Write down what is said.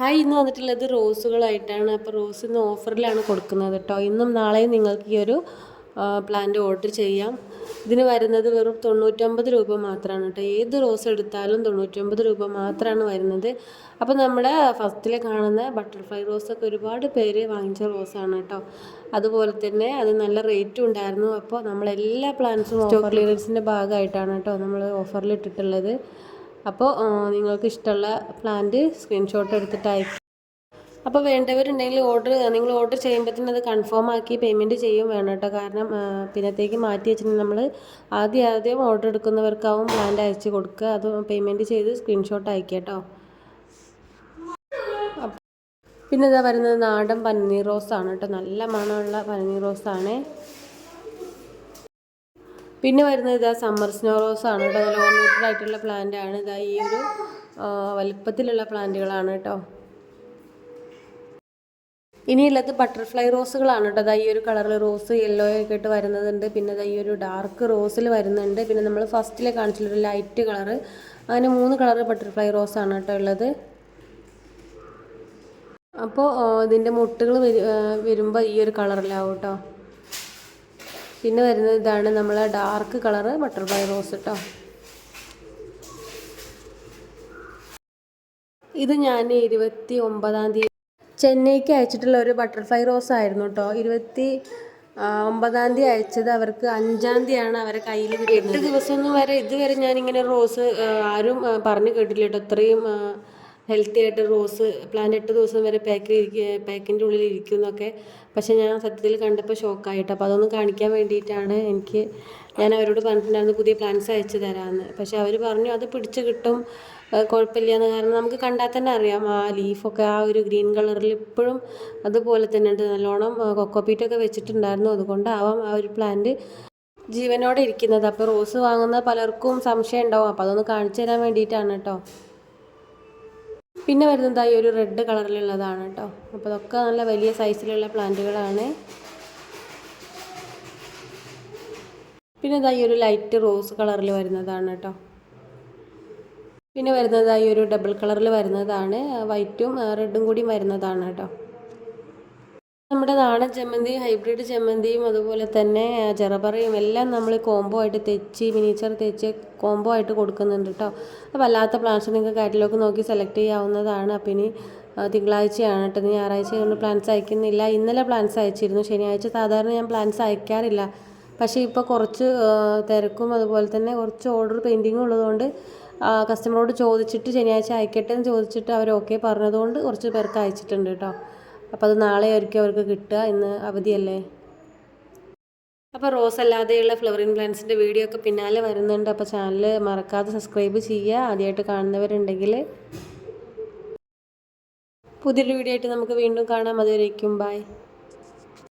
Hi ഇന്ന് വന്നിട്ടുള്ളത് റോസുകളായിട്ടാണ്. അപ്പോൾ റോസ് ഇന്ന് ഓഫറിലാണ് കൊടുക്കുന്നത് കേട്ടോ. ഇന്നും നാളെയും നിങ്ങൾക്ക് ഈ ഒരു പ്ലാന്റ് ഓർഡർ ചെയ്യാം. ഇതിന് വരുന്നത് വെറും തൊണ്ണൂറ്റൊമ്പത് രൂപ മാത്രമാണ് കേട്ടോ. ഏത് റോസ് എടുത്താലും തൊണ്ണൂറ്റൊമ്പത് രൂപ മാത്രമാണ് വരുന്നത്. അപ്പോൾ നമ്മുടെ ഫസ്റ്റിൽ കാണുന്ന ബട്ടർഫ്ലൈ റോസൊക്കെ ഒരുപാട് പേര് വാങ്ങിച്ച റോസാണ് കേട്ടോ. അതുപോലെ തന്നെ അത് നല്ല റേറ്റും ഉണ്ടായിരുന്നു. അപ്പോൾ നമ്മളെല്ലാ പ്ലാന്റ്സും സ്റ്റോക്ക് ക്ലിയറൻസിന്റെ ഭാഗമായിട്ടാണ് കേട്ടോ നമ്മൾ ഓഫറിൽ ഇട്ടിട്ടുള്ളത്. അപ്പോൾ നിങ്ങൾക്ക് ഇഷ്ടമുള്ള പ്ലാന്റ് സ്ക്രീൻഷോട്ട് എടുത്തിട്ട് അയക്കും അപ്പോൾ വേണ്ടവരുണ്ടെങ്കിൽ ഓർഡർ നിങ്ങൾ ഓർഡർ ചെയ്യുമ്പോഴത്തേനും അത് കൺഫേം ആക്കി പേയ്മെന്റ് ചെയ്യും വേണം കേട്ടോ. കാരണം പിന്നത്തേക്ക് മാറ്റി വെച്ചിട്ടുണ്ടെങ്കിൽ നമ്മൾ ആദ്യം ആദ്യം ഓർഡർ എടുക്കുന്നവർക്കാവും പ്ലാന്റ് അയച്ച് കൊടുക്കുക. അത് പേയ്മെന്റ് ചെയ്ത് സ്ക്രീൻഷോട്ട് അയക്കുക കേട്ടോ. പിന്നെ ഇതാ വരുന്നത് നാടൻ പന്നീർ റോസാണ് കേട്ടോ. നല്ല മണമുള്ള പന്നീർ റോസാണ്. പിന്നെ വരുന്നത് ഇതാ സമ്മർ സ്നോ റോസ് ആണ് കേട്ടോ. നല്ല ഓർണമെന്റഡ് ആയിട്ടുള്ള പ്ലാന്റ് ആണ്. ഇതാ ഈ ഒരു വലിപ്പത്തിലുള്ള പ്ലാന്റുകളാണ് കേട്ടോ. ഇനിയുള്ളത് ബട്ടർഫ്ലൈ റോസുകളാണ് കേട്ടോ. അതാ ഈ ഒരു കളറിൽ റോസ് യെല്ലോ ഒക്കെ ഇട്ട് വരുന്നതുണ്ട്. പിന്നെ ഈ ഒരു ഡാർക്ക് റോസിൽ വരുന്നുണ്ട്. പിന്നെ നമ്മൾ ഫസ്റ്റിൽ കാണിച്ചിട്ടുള്ള ലൈറ്റ് കളർ അങ്ങനെ മൂന്ന് കളർ ബട്ടർഫ്ലൈ റോസ് ആണ് കേട്ടോ ഉള്ളത്. അപ്പോൾ ഇതിന്റെ മുട്ടുകൾ വരുമ്പോൾ ഈ ഒരു കളറിലാവും കേട്ടോ. പിന്നെ വരുന്നത് ഇതാണ് നമ്മളെ ഡാർക്ക് കളറ് ബട്ടർഫ്ലൈ റോസ് കേട്ടോ ഇത് ഞാൻ ഇരുപത്തി ഒമ്പതാം തീയതി ചെന്നൈക്ക് അയച്ചിട്ടുള്ള ഒരു ബട്ടർഫ്ലൈ റോസ് ആയിരുന്നു കേട്ടോ ഇരുപത്തി ഒമ്പതാം തീയതി അയച്ചത് അവർക്ക് അഞ്ചാം തീയതിയാണ് അവരെ കയ്യിൽ എട്ട് ദിവസം വരെ ഇതുവരെ ഞാനിങ്ങനെ റോസ് ആരും പറഞ്ഞു കേട്ടില്ല കേട്ടോ ഇത്രയും ഹെൽത്തി ആയിട്ട് റോസ് പ്ലാന്റ് എട്ട് ദിവസം വരെ പാക്കിൽ ഇരിക്കുക പാക്കിന്റെ ഉള്ളിൽ ഇരിക്കുന്നൊക്കെ പക്ഷേ ഞാൻ സത്യത്തിൽ കണ്ടപ്പോൾ ഷോക്കായിട്ട് അപ്പോൾ അതൊന്ന് കാണിക്കാൻ വേണ്ടിയിട്ടാണ് എനിക്ക് ഞാൻ അവരോട് പറഞ്ഞിട്ടുണ്ടായിരുന്നു പുതിയ പ്ലാന്റ്സ് അയച്ചു തരാമെന്ന് പക്ഷേ അവർ പറഞ്ഞു അത് പിടിച്ച് കിട്ടും കുഴപ്പമില്ല എന്ന് കാരണം നമുക്ക് കണ്ടാൽ തന്നെ അറിയാം ആ ലീഫൊക്കെ ആ ഒരു ഗ്രീൻ കളറിൽ ഇപ്പോഴും അതുപോലെ തന്നെ ഉണ്ട്. നല്ലോണം കൊക്കോപ്പീറ്റൊക്കെ വെച്ചിട്ടുണ്ടായിരുന്നു. അതുകൊണ്ടാവാം ആ ഒരു പ്ലാന്റ് ജീവനോടെ ഇരിക്കുന്നത്. അപ്പോൾ റോസ് വാങ്ങുന്ന പലർക്കും സംശയം ഉണ്ടാവും. അപ്പോൾ അതൊന്ന് കാണിച്ചു തരാൻ വേണ്ടിയിട്ടാണ് കേട്ടോ. പിന്നെ വരുന്നതായി ഒരു റെഡ് കളറിലുള്ളതാണ് കേട്ടോ അപ്പോൾ അതൊക്കെ നല്ല വലിയ സൈസിലുള്ള പ്ലാന്റുകളാണ് പിന്നെ ഇതായി ഒരു ലൈറ്റ് റോസ് കളറിൽ വരുന്നതാണ് കേട്ടോ പിന്നെ വരുന്നതായി ഒരു ഡബിൾ കളറിൽ വരുന്നതാണ്. വൈറ്റും റെഡും കൂടി വരുന്നതാണ് കേട്ടോ നമ്മുടെ നാടൻ ജമന്തി ഹൈബ്രിഡ് ജമന്തിയും അതുപോലെ തന്നെ ചെറുപറയും എല്ലാം നമ്മൾ കോംബോ ആയിട്ട് തെച്ചി മിനിച്ചർ തെച്ച് കോംബോ ആയിട്ട് കൊടുക്കുന്നുണ്ട് കേട്ടോ അപ്പോൾ അല്ലാത്ത പ്ലാന്റ്സ് നിങ്ങൾക്ക് കാറ്റലോഗ് നോക്കി സെലക്ട് ചെയ്യാവുന്നതാണ്. അപ്പം ഇനി തിങ്കളാഴ്ചയാണ് കേട്ടോ ഞായറാഴ്ച കൊണ്ട് പ്ലാന്റ്സ് അയക്കുന്നില്ല. ഇന്നലെ പ്ലാന്റ്സ് അയച്ചിരുന്നു. ശനിയാഴ്ച സാധാരണ ഞാൻ പ്ലാന്റ്സ് അയക്കാറില്ല. പക്ഷേ ഇപ്പോൾ കുറച്ച് തിരക്കും അതുപോലെ തന്നെ കുറച്ച് ഓർഡർ പെയിന്റിങ്ങും ഉള്ളതുകൊണ്ട് കസ്റ്റമറോട് ചോദിച്ചിട്ട് ശനിയാഴ്ച അയക്കട്ടെ എന്ന് ചോദിച്ചിട്ട് അവർ ഓക്കെ പറഞ്ഞതുകൊണ്ട് കുറച്ച് പേർക്ക് അയച്ചിട്ടുണ്ട് കേട്ടോ അപ്പോൾ അത് നാളെ ആയിരിക്കും അവർക്ക് കിട്ടുക ഇന്ന് അവധിയല്ലേ? അപ്പോൾ റോസ് അല്ലാതെയുള്ള ഫ്ലവറിങ് പ്ലാന്റ്സിന്റെ വീഡിയോ ഒക്കെ പിന്നാലെ വരുന്നുണ്ട്. അപ്പോൾ ചാനൽ മറക്കാതെ സബ്സ്ക്രൈബ് ചെയ്യുക. ആദ്യമായിട്ട് കാണുന്നവരുണ്ടെങ്കിൽ പുതിയൊരു വീഡിയോ ആയിട്ട് നമുക്ക് വീണ്ടും കാണാം. അതുവരേക്കും ബൈ.